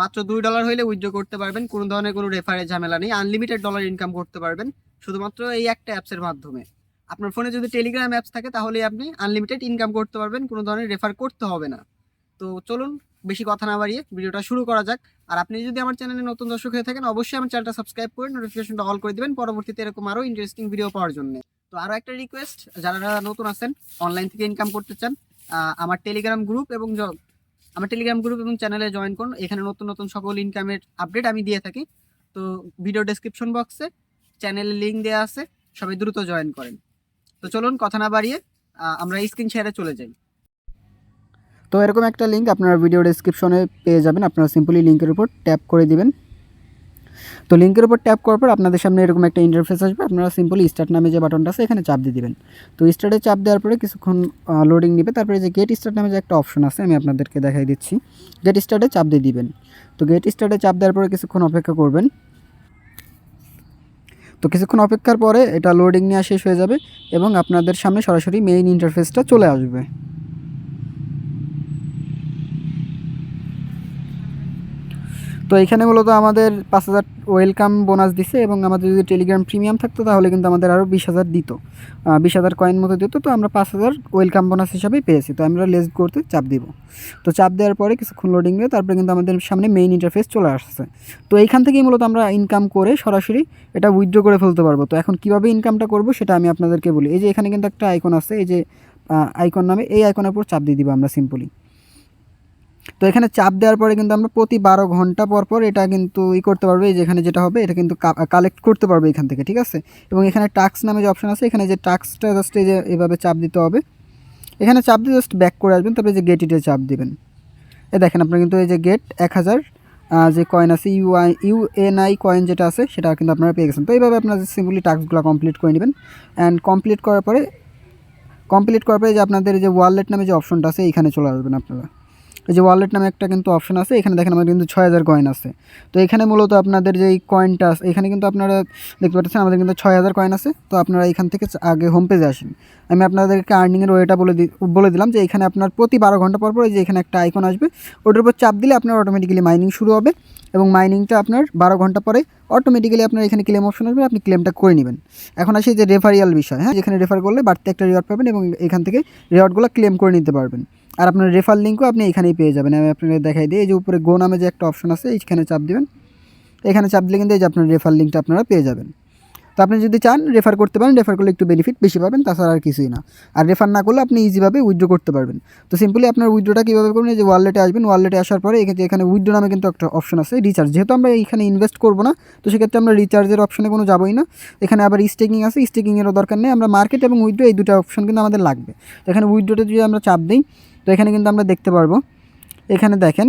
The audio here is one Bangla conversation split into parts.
মাত্র দুই ডলার হইলে উইথড্র করতে পারবেন, কোনো ধরনের কোনো রেফারের ঝামেলা নেই আনলিমিটেড ডলার ইনকাম করতে পারবেন, শুধুমাত্র এই একটা অ্যাপসের মাধ্যমে। আপনার ফোনে যদি টেলিগ্রাম অ্যাপস থাকে তাহলে আপনি আনলিমিটেড ইনকাম করতে পারবেন, কোনো ধরনের রেফার করতে হবে না। তো চলুন, বেশি কথা না বাড়িয়ে ভিডিওটা শুরু করা যাক। আর আপনি যদি আমার চ্যানেলে নতুন দর্শক হয়ে থাকেন, অবশ্যই আমার চ্যানেলটা সাবস্ক্রাইব করে নোটিফিকেশনটা অল করে দিবেন, পরবর্তীতে এরকম আরও ইন্টারেস্টিং ভিডিও পাওয়ার জন্য। তো আরও একটা রিকোয়েস্ট যারা নতুন আছেন অনলাইন থেকে ইনকাম করতে চান আমার টেলিগ্রাম গ্রুপ এবং আমার টেলিগ্রাম গ্রুপ এবং চ্যানেলে জয়েন করুন। এখানে নতুন নতুন সকল ইনকামের আপডেট আমি দিয়ে থাকি। তো ভিডিও ডেসক্রিপশন বক্সে চ্যানেলের লিঙ্ক দেওয়া আছে, সবাই দ্রুত জয়েন করেন। তো চলুন, কথা না বাড়িয়ে আমরা স্ক্রিন শেয়ারে চলে যাই। তো এরকম একটা লিঙ্ক আপনারা ভিডিও ডেসক্রিপশনে পেয়ে যাবেন। আপনারা সিম্পলি লিঙ্কের উপর ট্যাপ করে দিবেন। তো লিঙ্কের উপর ট্যাপ করার পর আপনাদের সামনে এরকম একটা ইন্টারফেস আসবে। আপনারা সিম্পলি স্টার্ট নামে যে বাটনটা আছে, এখানে চাপ দিয়ে দিবেন। তো স্টার্টে চাপ দেওয়ার পরে কিছুক্ষণ লোডিং নেবে। তারপরে যে গেট স্টার্ট নামে যে একটা অপশন আছে, আমি আপনাদেরকে দেখাই দিচ্ছি। গেট স্টার্টে চাপ দিয়ে দিবেন। তো গেট স্টার্টে চাপ দেওয়ার পরে কিছুক্ষণ অপেক্ষা করবেন। তো কিছুক্ষণ অপেক্ষার পরে এটা লোডিং নেওয়া শেষ হয়ে যাবে এবং আপনাদের সামনে সরাসরি মেইন ইন্টারফেসটা চলে আসবে। তো এখানে মূলত আমাদের পাঁচ হাজার ওয়েলকাম বোনাস দিছে এবং আমাদের যদি টেলিগ্রাম প্রিমিয়াম থাকতো তাহলে কিন্তু আমাদের আরও বিশ হাজার দিত। বিশ হাজার কয়েন মতো দিত, তো আমরা পাঁচ হাজার ওয়েলকাম বোনাস হিসাবেই পেয়েছি। তো আমরা লেস করতে চাপ দিব। তো চাপ দেওয়ার পরে কিছুক্ষণ লোডিং দিয়ে তারপরে কিন্তু আমাদের সামনে মেইন ইন্টারফেস চলে আসছে। তো এইখান থেকেই মূলত আমরা ইনকাম করে সরাসরি এটা উইথড্র করে ফেলতে পারব। তো এখন কীভাবে ইনকামটা করব সেটা আমি আপনাদেরকে বলি। এই যে এখানে কিন্তু একটা আইকন আছে, এই যে আইকন নামে এই আইকনের উপর চাপ দিয়ে দিব আমরা সিম্পলি তো এখানে চাপ দেওয়ার পরে কিন্তু আমরা প্রতি বারো ঘণ্টা পর পর এটা কিন্তু ই করতে পারবে। এই যেখানে যেটা হবে, এটা কিন্তু কালেক্ট করতে পারবে এখান থেকে, ঠিক আছে? এবং এখানে টাক্স নামে যে অপশন আছে, এখানে যে টাক্সটা জাস্ট এই যে এভাবে চাপ দিতে হবে, এখানে চাপ দিয়ে জাস্ট ব্যাক করে আসবেন, তারপরে যে গেট ইটে চাপ দিবেন। এ দেখেন, আপনার কিন্তু এই যে গেট এক হাজার যে কয়েন আছে ইউআই ইউএনআই কয়েন যেটা আছে, সেটা কিন্তু আপনারা পেয়ে গেছেন। তো এইভাবে আপনারা সিম্পলি টাস্কগুলো কমপ্লিট করে নেবেন। অ্যান্ড কমপ্লিট করার পরে কমপ্লিট করার পরে যে আপনাদের যে ওয়ালেট নামে যে অপশনটা আছে, এইখানে চলে আসবেন আপনারা। এই যে ওয়ালেট নামে একটা কিন্তু অপশন আছে, এখানে দেখেন আমাদের কিন্তু ছয় হাজার কয়েন আছে। তো এখানে মূলত আপনাদের যে কয়েনটা আছে, এখানে কিন্তু আপনারা দেখতে পাচ্ছেন আমাদের কিন্তু ছয় হাজার কয়েন আছে, তো আপনারা এখান থেকে আগে হোম পেজে আসেন। আমি আপনাদেরকে আর্নিংয়ের ওয়েটা বলে বলে দিলাম যে এখানে আপনার প্রতি বারো ঘণ্টা পর পর যে এখানে একটা আইকন আসবে, ওটার উপর চাপ দিলে আপনার অটোমেটিক্যালি মাইনিং শুরু হবে এবং মাইনিংটা আপনার বারো ঘণ্টা পরে অটোমেটিক্যালি আপনার এখানে ক্লেম অপশন আসবে, আপনি ক্লেমটা করে নেবেন। এখন আসি যে রেফারিয়াল বিষয় হ্যাঁ? যেখানে রেফার করলে বাড়তি একটা রিওয়ার্ড পাবেন এবং এখান থেকে রিওয়ার্ডগুলো ক্লেম করে নিতে পারবেন। আর আপনার রেফার লিঙ্কও আপনি এখানেই পেয়ে যাবেন। আমি আপনাকে দেখাই দিই, এই যে উপরে গো নামে যে একটা অপশন আছে, এইখানে চাপ দেবেন। এখানে চাপ দিলে কিন্তু এই যে আপনার রেফার লিঙ্কটা আপনারা পেয়ে যাবেন। তো আপনি যদি চান রেফার করতে পারেন রেফার করলে একটু বেনিফিট বেশি পাবেন, তাছাড়া আর কিছুই না। আর রেফার না করলে আপনি ইজিভাবে উইথড্র করতে পারবেন। তো সিম্পলি আপনার উইথড্রটা কীভাবে করবেন যে ওয়ালেটে আসবেন ওয়ালেটে আসার পরে এখানে এখানে উইথড্র নামে কিন্তু একটা অপশন আছে রিচার্জ যেহেতু আমরা এখানে ইনভেস্ট করব না, তো সেক্ষেত্রে আমরা রিচার্জের অপশনে কোনো যাবোই না। এখানে আবার স্টেকিং আছে স্টেকিংয়েরও দরকার নেই। আমরা মার্কেট এবং উইথড্র এই দুটো অপশন কিন্তু আমাদের লাগবে। তো এখানে উইথড্রোতে যদি আমরা চাপ দিই, তো এখানে কিন্তু আমরা দেখতে পারব। এখানে দেখেন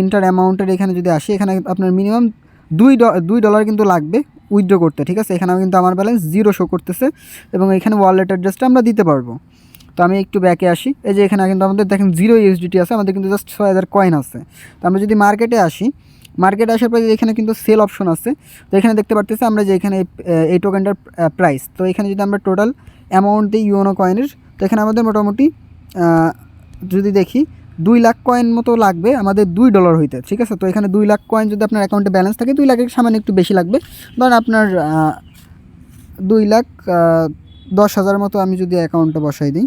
এন্টার অ্যামাউন্টের এখানে যদি আসি, এখানে আপনার মিনিমাম দুই দুই ডলার কিন্তু লাগবে। উইথড্র করতে, ঠিক আছে? এখানে কিন্তু আমার ব্যালেন্স জিরো শো করতেছে এবং এখানে ওয়ালেট অ্যাড্রেসটা আমরা দিতে পারব। তো আমি একটু ব্যাকে আসি। এই যে এখানে কিন্তু আমাদের দেখেন জিরো ইউএসডিটি আছে, আমাদের কিন্তু জাস্ট ছয় হাজার কয়েন আছে। তো আমরা যদি মার্কেটে আসি মার্কেটে আসার পরে এখানে কিন্তু সেল অপশন আছে। তো এখানে দেখতে পারতেছি আমরা যে এখানে এই- টোকেনটার প্রাইস তো এখানে যদি আমরা টোটাল অ্যামাউন্ট দিই ইউনো কয়েনের তো এখানে আমাদের মোটামুটি যদি দেখি দুই লাখ কয়েন মতো লাগবে, আমাদের দুই ডলার হইতে, ঠিক আছে? তো এখানে দুই লাখ কয়েন যদি আপনার অ্যাকাউন্টে ব্যালেন্স থাকে, দুই লাখের সামান্য একটু বেশি লাগবে। ধরেন আপনার দুই লাখ দশ হাজার মতো আমি যদি অ্যাকাউন্টে বসাই দিই,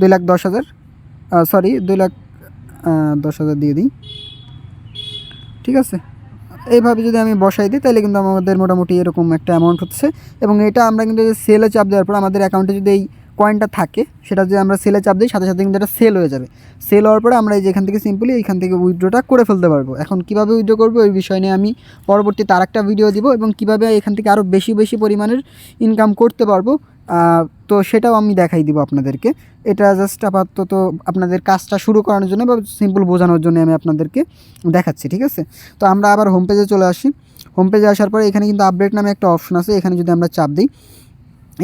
দুই লাখ দশ হাজার সরি দুই লাখ দশ হাজার দিয়ে দিই, ঠিক আছে? এইভাবে যদি আমি বসাই দিই, তাহলে কিন্তু আমাদের মোটামুটি এরকম একটা অ্যামাউন্ট হচ্ছে। এবং এটা আমরা কিন্তু সেলে চাপ দেওয়ার পর আমাদের অ্যাকাউন্টে যদি এই কয়েনটা থাকে, সেটা যদি আমরা সেলে চাপ দিই, সাথে সাথে কিন্তু এটা সেল হয়ে যাবে। সেল হওয়ার পরে আমরা এই যে এখান থেকে সিম্পলি এইখান থেকে উইড্রোটা করে ফেলতে পারব। এখন কীভাবে উইড্রো করব ওই বিষয় নিয়ে আমি পরবর্তী তার একটা ভিডিও দিব এবং কীভাবে এখান থেকে আরও বেশি বেশি পরিমাণের ইনকাম করতে পারব তো সেটাও আমি দেখাই দিব আপনাদেরকে। এটা জাস্ট আপাতত আপনাদের কাজটা শুরু করানোর জন্য বা সিম্পল বোঝানোর জন্য আমি আপনাদেরকে দেখাচ্ছি, ঠিক আছে? তো আমরা আবার হোম পেজে চলে আসি। হোম পেজে আসার পরে এখানে কিন্তু আপডেট নামে একটা অপশন আছে, এখানে যদি আমরা চাপ দিই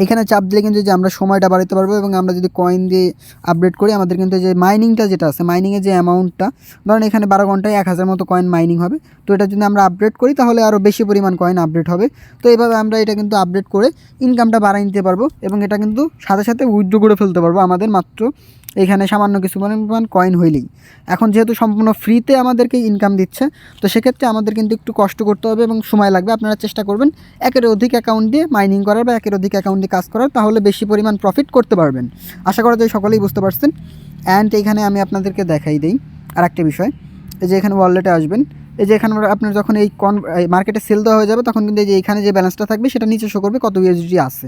এখানে চাপ দিলে কিন্তু যে আমরা সময়টা বাড়াতে পারব এবং আমরা যদি কয়েন দিয়ে আপডেট করি, আমাদের কিন্তু যে মাইনিংটা যেটা আছে মাইনিংয়ের যে অ্যামাউন্টটা ধরেন এখানে বারো ঘন্টায় এক হাজার মতো কয়েন মাইনিং হবে। তো এটা যদি আমরা আপডেট করি, তাহলে আরও বেশি পরিমাণ কয়েন আপডেট হবে। তো এইভাবে আমরা এটা কিন্তু আপডেট করে ইনকামটা বাড়াই নিতে পারব এবং এটা কিন্তু সাথে সাথে উইথড্র করে ফেলতে পারব আমাদের মাত্র এখানে সামান্য কিছু পরিমাণ কয়েন হইলেই। এখন যেহেতু সম্পূর্ণ ফ্রিতে আমাদেরকে ইনকাম দিচ্ছে, তো সেক্ষেত্রে আমাদের কিন্তু একটু কষ্ট করতে হবে এবং সময় লাগবে। আপনারা চেষ্টা করবেন একের অধিক অ্যাকাউন্ট দিয়ে মাইনিং করার বা একের অধিক অ্যাকাউন্ট দিয়ে কাজ করার, তাহলে বেশি পরিমাণ প্রফিট করতে পারবেন। আশা করা যায় সকলেই বুঝতে পারছেন। অ্যান্ড এখানে আমি আপনাদেরকে দেখাই দিই আর একটা বিষয় যে এখানে ওয়ালেটে আসবেন। এই যে এখানে আপনার যখন এই কন মার্কেটে সেল দেওয়া হয়ে যাবে, তখন কিন্তু এই যে এখানে যে ব্যালেন্সটা থাকবে, সেটা নিচে শো করবে কত ইউএসডি আছে।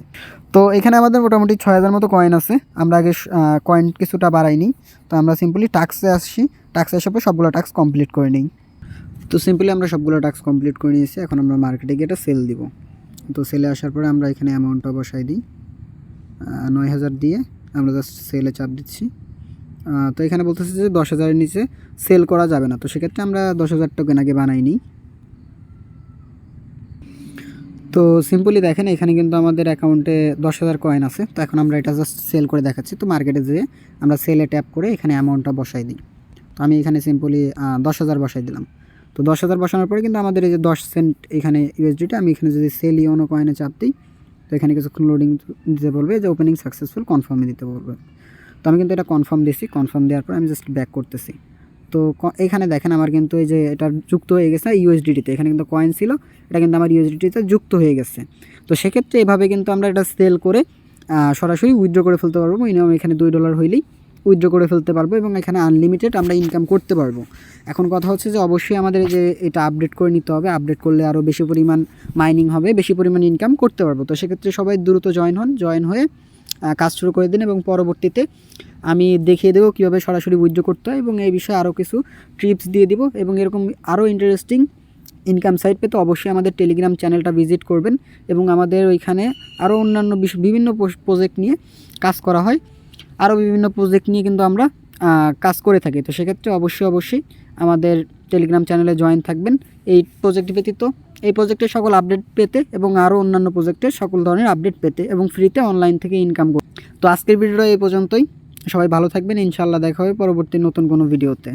তো এখানে আমাদের মোটামুটি ছয় হাজার মতো কয়েন আছে। আমরা আগে কয়েন কিছুটা বাড়াইনি তো আমরা সিম্পলি টাক্সে আসছি। টাক্সে আসার পর সবগুলো টাক্স কমপ্লিট করে নিই। তো সিম্পলি আমরা সবগুলো টাক্স কমপ্লিট করে নিয়েছি। এখন আমরা মার্কেটে গিয়ে এটা সেল দিব। তো সেলে আসার পরে আমরা এখানে অ্যামাউন্টটা বসাই দিই। নয় হাজার দিয়ে আমরা জাস্ট সেলে চাপ দিচ্ছি। তো এখানে বলতেছে যে দশ হাজারের নিচে সেল করা যাবে না। তো সেক্ষেত্রে আমরা দশ হাজার টোকেন আগে বানাই নিই। তো সিম্পলি দেখেন, এখানে কিন্তু আমাদের অ্যাকাউন্টে দশ হাজার কয়েন আছে। তো এখন আমরা এটা জাস্ট সেল করে দেখাচ্ছি। তো মার্কেটে যেয়ে আমরা সেলে ট্যাপ করে এখানে অ্যামাউন্টটা বসাই দিই। তো আমি এখানে সিম্পলি দশ হাজার বসাই দিলাম। তো দশ হাজার বসানোর পরে কিন্তু আমাদের এই যে দশ সেন্ট এখানে ইউএসডিটা আমি এখানে যদি সেল ইওনো কয়েনে চাপ দিই, তো এখানে কিছুক্ষণ লোডিং দিতে বলবে যে ওপেনিং সাকসেসফুল কনফার্মে দিতে বলবে। তো আমি কিন্তু এটা কনফার্ম দিছি কনফার্ম দেওয়ার পর আমি জাস্ট ব্যাক করতেছি। তো এখানে দেখেন আমার কিন্তু এই যে এটা যুক্ত হয়ে গেছে ইউএসডিটিতে এখানে কিন্তু কয়েন ছিল, এটা কিন্তু আমার ইউএসডিটিতে যুক্ত হয়ে গেছে। তো সেক্ষেত্রে এভাবে কিন্তু আমরা এটা সেল করে সরাসরি উইথড্র করে ফেলতে পারব মিনিমাম এখানে দুই ডলার হইলেই উইথড্র করে ফেলতে পারব এবং এখানে আনলিমিটেড আমরা ইনকাম করতে পারব। এখন কথা হচ্ছে যে অবশ্যই আমাদের যে এটা আপডেট করে নিতে হবে আপডেট করলে আরও বেশি পরিমাণ মাইনিং হবে, বেশি পরিমাণ ইনকাম করতে পারব। তো সেক্ষেত্রে সবাই দ্রুত জয়েন হন জয়েন হয়ে কাজ শুরু করে দিন এবং পরবর্তীতে আমি দেখিয়ে দেবো কীভাবে সরাসরি উইথড্র করতে হয় এবং এই বিষয়ে আরও কিছু ট্রিপস দিয়ে দিব এবং এরকম আরও ইন্টারেস্টিং ইনকাম সাইট পেতে অবশ্যই আমাদের টেলিগ্রাম চ্যানেলটা ভিজিট করবেন এবং আমাদের ওইখানে আরও অন্যান্য বিভিন্ন প্রজেক্ট নিয়ে কাজ করা হয়। আরও বিভিন্ন প্রজেক্ট নিয়ে কিন্তু আমরা কাজ করে থাকি। তো সেক্ষেত্রে অবশ্যই অবশ্যই আমাদের টেলিগ্রাম চ্যানেলে জয়েন থাকবেন। এই প্রজেক্ট ব্যতীত, এই প্রজেক্টের সকল আপডেট পেতে এবং আরও অন্যান্য প্রজেক্টের সকল ধরনের আপডেট পেতে এবং ফ্রিতে অনলাইন থেকে ইনকাম করতে। তো আজকের ভিডিওটা এই পর্যন্তই। সবাই ভালো থাকবেন। ইনশাল্লাহ দেখা হবে পরবর্তী নতুন কোনো ভিডিওতে